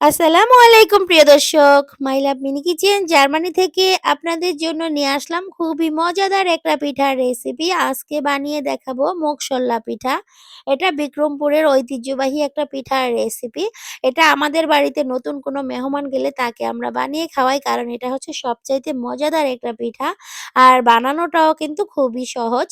আসসালামু আলাইকুম, প্রিয় দর্শক। My love mini kitchen Germany থেকে আপনাদের জন্য নিয়ে আসলাম খুবই মজাদার একটা পিঠার রেসিপি আজকে বানিয়ে দেখাবো মোগসল্লা পিঠা। এটা বিক্রমপুরের ঐতিহ্যবাহী একটা পিঠার রেসিপি এটা আমাদের বাড়িতে নতুন কোনো মেহমান গেলে তাকে আমরা বানিয়ে খাওয়াই, কারণ এটা হচ্ছে সবচাইতে মজাদার একটা পিঠা। আর বানানোটাও কিন্তু খুবই সহজ।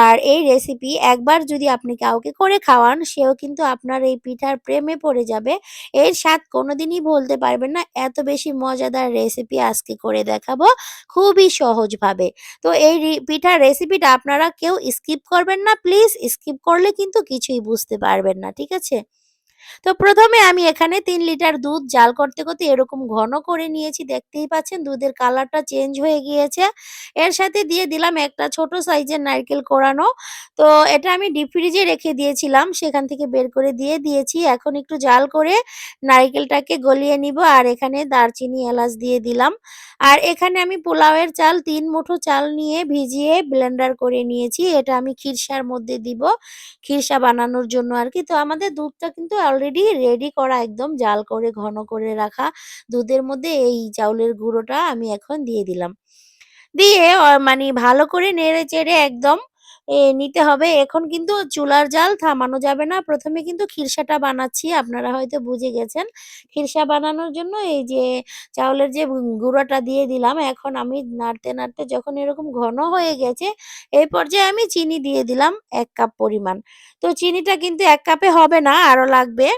আর এই রেসিপি একবার যদি আপনি কাউকে করে খাওয়ান, সেও কিন্তু আপনার এই পিঠার প্রেমে পড়ে যাবে। এর স্বাদ কোনোদিনই বলতে পারবেন না। এত বেশি মজাদার রেসিপি আজকে করে দেখাবো খুবই সহজভাবে। তো এই পিঠার রেসিপিটা আপনারা কেউ স্কিপ করবেন না প্লিজ। স্কিপ করলে কিন্তু কিছুই বুঝতে পারবেন না। ঠিক আছে? তো প্রথমে আমি এখানে তিন লিটার দুধ জাল করতে, করতে এরকম ঘন করে নিয়েছি। দেখতেই পাচ্ছেন দুধের কালারটা চেঞ্জ হয়ে গিয়েছে। এর সাথে দিয়ে দিলাম একটা ছোট সাইজের নারকেল কোড়ানো। তো এটা আমি ডিপ ফ্রিজে রেখে দিয়েছিলাম। সেখান থেকে বের করে দিয়ে দিয়েছি। এখন একটু জাল করে নারকেলটাকে গলিয়ে নিব। আর এখানে দারচিনি, এলাচ দিয়ে দিলাম। আর এখানে আমি পোলাওয়ের চাল, তিন মুঠো চাল নিয়ে ভিজিয়ে ব্লেন্ডার করে নিয়েছি। এটা আমি খিরসার মধ্যে দিব। খিরসা বানানোর জন্য আর কি তো আমাদের দুধটা কিন্তু অলরেডি রেডি করা একদম, জাল করে, ঘন করে রাখা দুধের মধ্যে এই চাউলের গুঁড়োটা আমি এখন দিয়ে দিলাম। দিয়ে মানে ভালো করে নেড়ে-চেড়ে একদম এ নিতে হবে। এখন কিন্তু চুলার জাল থামানো যাবে না। প্রথমে কিন্তু খিরসাটা বানাচ্ছি। আপনারা হয়তো বুঝে গেছেন। খিরসা বানানোর জন্য এই যে চাউলের যে গুঁড়োটা দিয়ে দিলাম। এখন আমি নাড়তে, নাড়তে যখন এরকম ঘন হয়ে গেছে, এই পর্যায়ে আমি চিনি দিয়ে দিলাম এক কাপ পরিমাণ। তো চিনিটা কিন্তু এক কাপে হবে না, আরও লাগবে।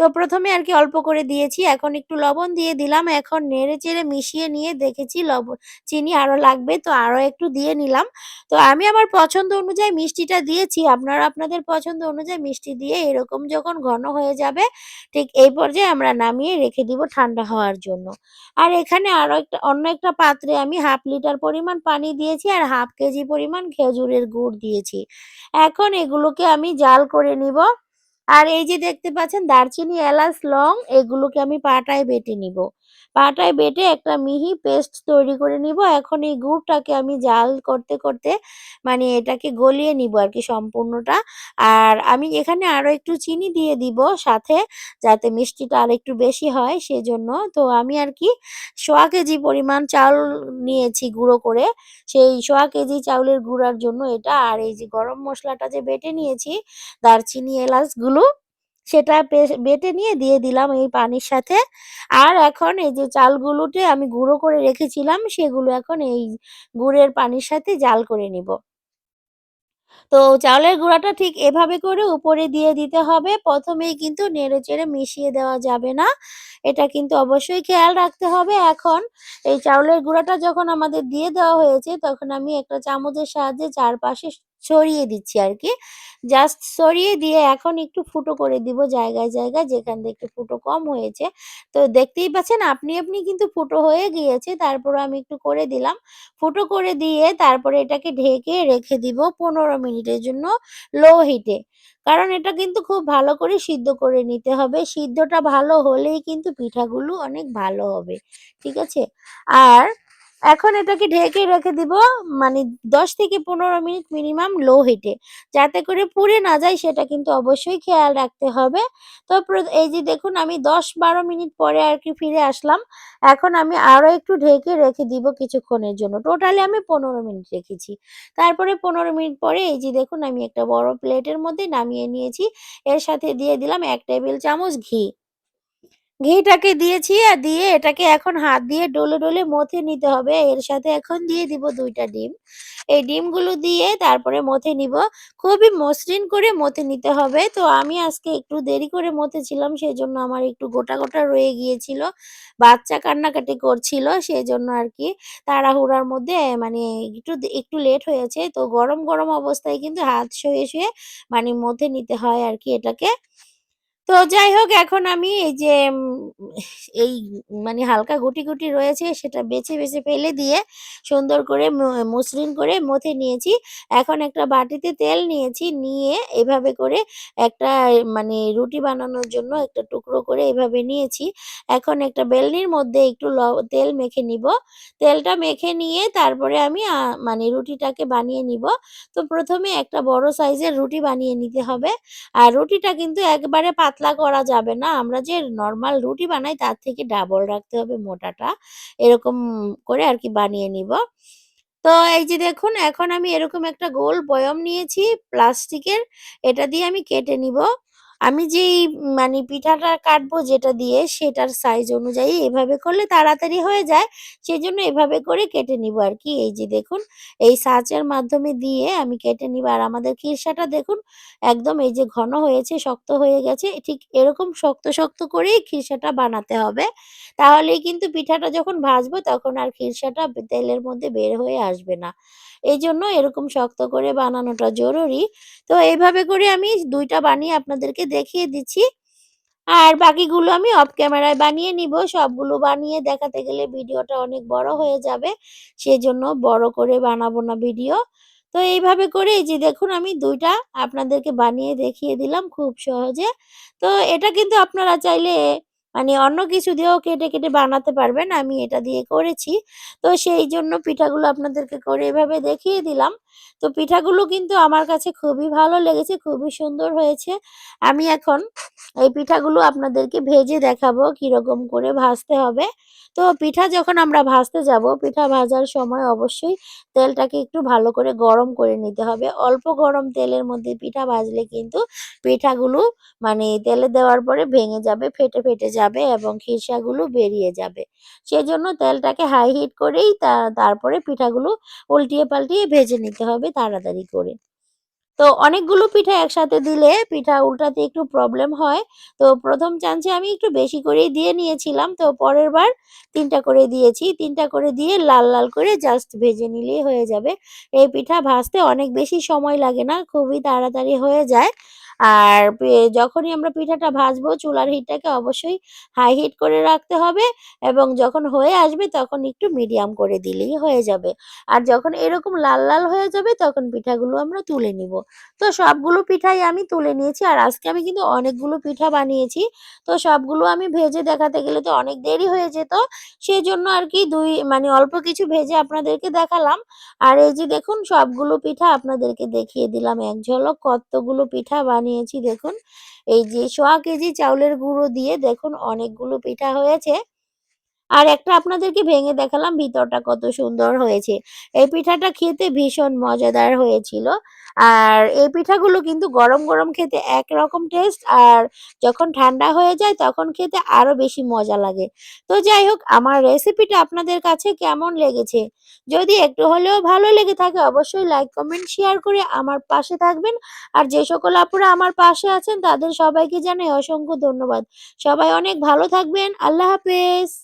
তো প্রথমে আর কি অল্প করে দিয়েছি। এখন একটু লবণ দিয়ে দিলাম। এখন নেড়ে-চেড়ে মিশিয়ে নিয়ে দেখেছি লবণ চিনি আরও লাগবে তো আরও একটু দিয়ে নিলাম। তো আমি আমার পছন্দ অনুযায়ী মিষ্টিটা দিয়েছি। আপনারা আপনাদের পছন্দ অনুযায়ী মিষ্টি দিয়ে এরকম যখন ঘন হয়ে যাবে, ঠিক এই পর্যায়ে আমরা নামিয়ে রেখে দিব ঠান্ডা হওয়ার জন্য। আর এখানে আরও একটা অন্য একটা পাত্রে আমি 1/2 লিটার পরিমাণ পানি দিয়েছি আর 1/2 কেজি পরিমাণ খেজুরের গুড় দিয়েছি। এখন এগুলোকে আমি জাল করে নিব। আর এই যে দেখতে পাচ্ছেন দারচিনি, এলাচ, লং এগুলোকে আমি পাটায় বেটে নিব। পাটায় বেটে একটা মিহি পেস্ট তৈরি করে নিব। এখন এই গুড়টাকে আমি জাল করতে, করতে মানে এটাকে গলিয়ে নিব আর কি সম্পূর্ণটা। আর আমি এখানে আরও একটু চিনি দিয়ে দিব সাথে যাতে মিষ্টিটা আর একটু বেশি হয় সেজন্য। তো আমি আর কি সোয়া কেজি পরিমাণ চাউল নিয়েছি গুঁড়ো করে। সেই সোয়া কেজি চাউলের গুঁড়ার জন্য এটা। আর এই যে গরম মসলাটা যে বেটে নিয়েছি, দারচিনি, এলাচগুলো সেটা পেস বেটে নিয়ে দিয়ে দিলাম এই পানির সাথে। আর এখন এই যে চালগুলোতে আমি গুঁড়ো করে রেখেছিলাম, সেগুলো এখন এই গুড়ের পানির সাথে জাল করে নিব। তো চাউলের গুঁড়াটা ঠিক এভাবে করে উপরে দিয়ে দিতে হবে। ১ম এই কিন্তু নেড়ে-চেড়ে মিশিয়ে দেওয়া যাবে না। এটা কিন্তু অবশ্যই খেয়াল রাখতে হবে। এখন এই চাউলের গুঁড়াটা যখন আমাদের দিয়ে দেওয়া হয়েছে, তখন আমি একটা চামচের সাহায্যে চারপাশে ছড়িয়ে দিচ্ছি আর কি জাস্ট ছড়িয়ে দিয়ে এখন একটু ফুটো করে দিব জায়গায়, জায়গায় যেখান থেকে একটু ফুটো কম হয়েছে। তো দেখতেই পাচ্ছেন আপনি, আপনি কিন্তু ফুটো হয়ে গিয়েছে। তারপরেও আমি একটু করে দিলাম। ফুটো করে দিয়ে তারপরে এটাকে ঢেকে রেখে দিব ১৫ মিনিটের জন্য লো হিটে। কারণ এটা কিন্তু খুব ভালো করে সিদ্ধ করে নিতে হবে। সিদ্ধটা ভালো হলেই কিন্তু পিঠাগুলো অনেক ভালো হবে। ঠিক আছে? আর এখন এটাকে ঢেকে রেখে দিব মানে ১০ থেকে ১৫ মিনিট মিনিমাম লো হিটে। যাতে করে পুড়ে না যায়, সেটা কিন্তু অবশ্যই খেয়াল রাখতে হবে। তো এই যে দেখুন, আমি দশ বারো মিনিট পরে আর কি ফিরে আসলাম। এখন আমি আরও একটু ঢেকে রেখে দিব কিছুক্ষণের জন্য। টোটালি আমি ১৫ মিনিট রেখেছি। তারপরে ১৫ মিনিট পরে এই যে দেখুন, আমি একটা বড় প্লেটের মধ্যে নামিয়ে নিয়েছি। এর সাথে দিয়ে দিলাম ১ টেবিল চামচ ঘি। ঘিটাকে দিয়েছি আর দিয়ে এটাকে এখন হাত দিয়ে ডলে, ডলে মথে নিতে হবে। এর সাথে এখন দিয়ে দিব দুইটা ডিম। এই ডিমগুলো দিয়ে তারপরে মথে নিব। খুবই মসৃণ করে মথে নিতে হবে। তো আমি আজকে একটু দেরি করে মথেছিলাম সেজন্য আমার একটু গোটা, গোটা রয়ে গিয়েছিল। বাচ্চা কান্নাকাটি করছিল সেই জন্য আর কি তাড়াহুড়ার মধ্যে মানে একটু একটু লেট হয়েছে। তো গরম, গরম অবস্থায় কিন্তু হাত শুয়ে, শুয়ে মানে মথে নিতে হয় আর কি এটাকে। তো যাই হোক এখন আমি এই যে এই মানে হালকা গুটি, গুটি রয়েছে সেটা বেছে, বেছে ফেলে দিয়ে সুন্দর করে মসৃণ করে মথে নিয়েছি। এখন একটা বাটিতে তেল নিয়েছি, নিয়ে এভাবে করে একটা মানে রুটি বানানোর জন্য একটা টুকরো করে এভাবে নিয়েছি। এখন একটা বেলনির মধ্যে একটু তেল মেখে নিব। তেলটা মেখে নিয়ে তারপরে আমি মানে রুটিটাকে বানিয়ে নিব। তো প্রথমে একটা বড় সাইজের রুটি বানিয়ে নিতে হবে। আর রুটিটা কিন্তু একবারে পাতলা পাতলা করা যাবে না। আমরা যে নর্মাল রুটি বানাই তার থেকে ডাবল রাখতে হবে মোটাটা। এরকম করে আর কি বানিয়ে নিব। তো এই যে দেখুন, এখন আমি এরকম একটা গোল বয়ম নিয়েছি, প্লাস্টিকের। এটা দিয়ে আমি কেটে নিব। আমি যেই মানে পিঠাটা কাটবো যেটা দিয়ে সেটার সাইজ অনুযায়ী এভাবে করলে তাড়াতাড়ি হয়ে যায়। সেই জন্য এভাবে করে কেটে নিব আর কি এই যে দেখুন এই ছাঁচের মাধ্যমে দিয়ে আমি কেটে নিব। আর আমাদের খিরসাটা দেখুন একদম এই যে ঘন হয়েছে, শক্ত হয়ে গেছে। ঠিক এরকম শক্ত, শক্ত করেই খিরসাটা বানাতে হবে। তাহলেই কিন্তু পিঠাটা যখন ভাজবো তখন আর খিরসাটা তেলের মধ্যে বের হয়ে আসবে না। এই জন্য এরকম শক্ত করে বানানোটা জরুরি। তো এইভাবে করে আমি দুইটা বানিয়ে আপনাদেরকে দেখিয়ে দিচ্ছি। আর বাকিগুলো আমি অফ ক্যামেরায় বানিয়ে নিব। সবগুলো বানিয়ে দেখাতে গেলে ভিডিওটা অনেক বড় হয়ে যাবে। সেজন্য বড় করে বানাবো না ভিডিও। তো এইভাবে করে এই যে দেখুন আমি দুইটা আপনাদেরকে বানিয়ে দেখিয়ে দিলাম খুব সহজে। তো এটা কিন্তু আপনারা চাইলে মানে অন্য কিছু দিয়েও কেটে, কেটে বানাতে পারবেন। আমি এটা দিয়ে করেছি। তো সেই জন্য পিঠাগুলো আপনাদেরকে করে এভাবে দেখিয়ে দিলাম। তো পিঠাগুলো কিন্তু আমার কাছে খুবই ভালো লেগেছে, খুবই সুন্দর হয়েছে। আমি এখন এই পিঠাগুলো আপনাদেরকে ভেজে দেখাবো কীরকম করে ভাজতে হবে। তো পিঠা যখন আমরা ভাজতে যাব, পিঠা ভাজার সময় অবশ্যই তেলটাকে একটু ভালো করে গরম করে নিতে হবে। অল্প গরম তেলের মধ্যে পিঠা ভাজলে কিন্তু পিঠাগুলো মানে তেলে দেওয়ার পরে ভেঙে যাবে, ফেটে, ফেটে যাবে এবং খিরসাগুলো বেরিয়ে যাবে। সেজন্য তেলটাকে হাই হিট করেই তারপরে পিঠাগুলো উল্টিয়ে পাল্টিয়ে ভেজে নিতে হবে তাড়াতাড়ি করে। তো অনেকগুলো পিঠা একসাথে দিলে পিঠা উল্টাতে একটু প্রবলেম হয়। তো প্রথম চান্সে আমি একটু বেশি করেই দিয়ে নিয়েছিলাম। তো পরের বার তিনটা করে দিয়েছি। তিনটা করে দিয়ে লাল, লাল করে জাস্ট ভেজে নিলেই হয়ে যাবে। এই পিঠা ভাজতে অনেক বেশি সময় লাগে না, খুবই তাড়াতাড়ি হয়ে যায়। আর যখনই আমরা পিঠাটা ভাজবো চুলার হিটটাকে অবশ্যই হাই হিট করে রাখতে হবে এবং যখন হয়ে আসবে তখন একটু মিডিয়াম করে দিলেই হয়ে যাবে। আর যখন এরকম লাল, লাল হয়ে যাবে তখন পিঠাগুলো আমরা তুলে নিব। তো সবগুলো পিঠাই আমি তুলে নিয়েছি। আর আজকে আমি কিন্তু অনেকগুলো পিঠা বানিয়েছি। তো সবগুলো আমি ভেজে দেখাতে গেলে তো অনেক দেরি হয়ে যেত। সেই জন্য আর কি দুই মানে অল্প কিছু ভেজে আপনাদেরকে দেখালাম। আর এই যে দেখুন সবগুলো পিঠা আপনাদেরকে দেখিয়ে দিলাম এক ঝলক কতগুলো পিঠা বানিয়েছি দেখুন। এই যে সোয়া কেজি চাউলের গুঁড়ো দিয়ে দেখুন অনেকগুলো পিঠা হয়েছে। আর একটা আপনাদেরকে ভেঙে দেখালাম ভিতরটা কত সুন্দর হয়েছে। এই পিঠাটা খেতে ভীষণ মজাদার হয়েছিল। আর এই পিঠাগুলো কিন্তু গরম, গরম খেতে একরকম টেস্ট আর যখন ঠান্ডা হয়ে যায় তখন খেতে আরও বেশি মজা লাগে। তো যাই হোক আমার রেসিপিটা আপনাদের কাছে কেমন লেগেছে? যদি একটু হলেও ভালো লেগে থাকে অবশ্যই লাইক, কমেন্ট, শেয়ার করে আমার পাশে থাকবেন। আর যে সকল আপুরা আমার পাশে আছেন তাদের সবাইকে জানাই অসংখ্য ধন্যবাদ। সবাই অনেক ভালো থাকবেন। আল্লাহ হাফেজ।